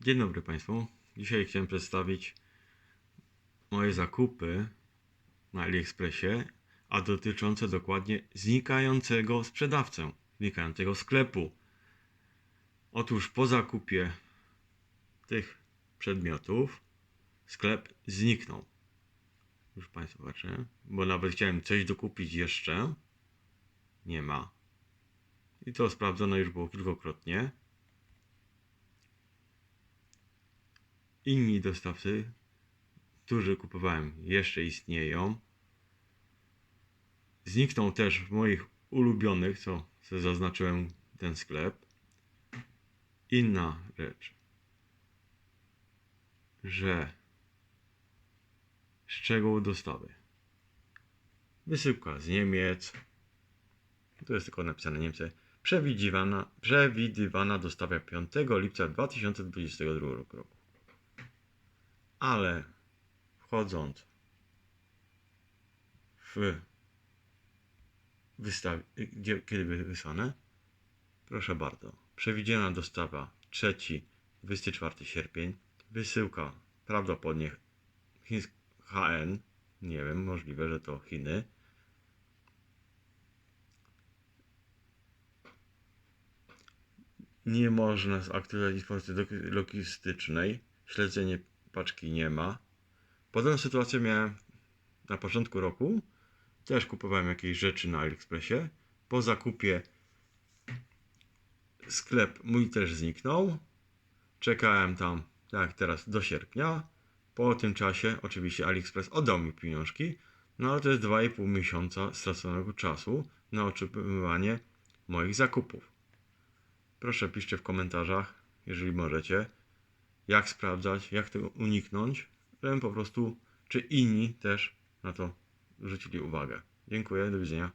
Dzień dobry Państwu. Dzisiaj chciałem przedstawić moje zakupy na AliExpressie, a dotyczące dokładnie znikającego sprzedawcę, znikającego sklepu. Otóż po zakupie tych przedmiotów sklep zniknął. Już Państwu patrzę, bo nawet chciałem coś dokupić jeszcze. Nie ma. I to sprawdzone już było kilkukrotnie. Inni dostawcy, którzy kupowałem, jeszcze istnieją. Zniknął też w moich ulubionych, co zaznaczyłem ten sklep. Inna rzecz, że szczegół dostawy. Wysyłka z Niemiec. Tu jest tylko napisane Niemcy. Przewidywana, przewidywana dostawa 5 lipca 2022 roku ale wchodząc w wystaw, gdzie, kiedy wysłane, proszę bardzo, przewidziana dostawa 3, 24 sierpień, wysyłka prawdopodobnie chińsk HN, nie wiem, możliwe, że to Chiny. Nie można zaktywować informacji log- logistycznej, śledzenie paczki nie ma. Podobną sytuację miałem na początku roku. Też kupowałem jakieś rzeczy na AliExpressie. Po zakupie sklep mój też zniknął. Czekałem tam, tak teraz, do sierpnia. Po tym czasie, oczywiście, AliExpress oddał mi pieniążki, no ale to jest 2,5 miesiąca straconego czasu na oczekiwanie moich zakupów. Proszę piszcie w komentarzach, jeżeli możecie, jak sprawdzać, jak tego uniknąć, żebym po prostu, czy inni też na to zwrócili uwagę. Dziękuję, do widzenia.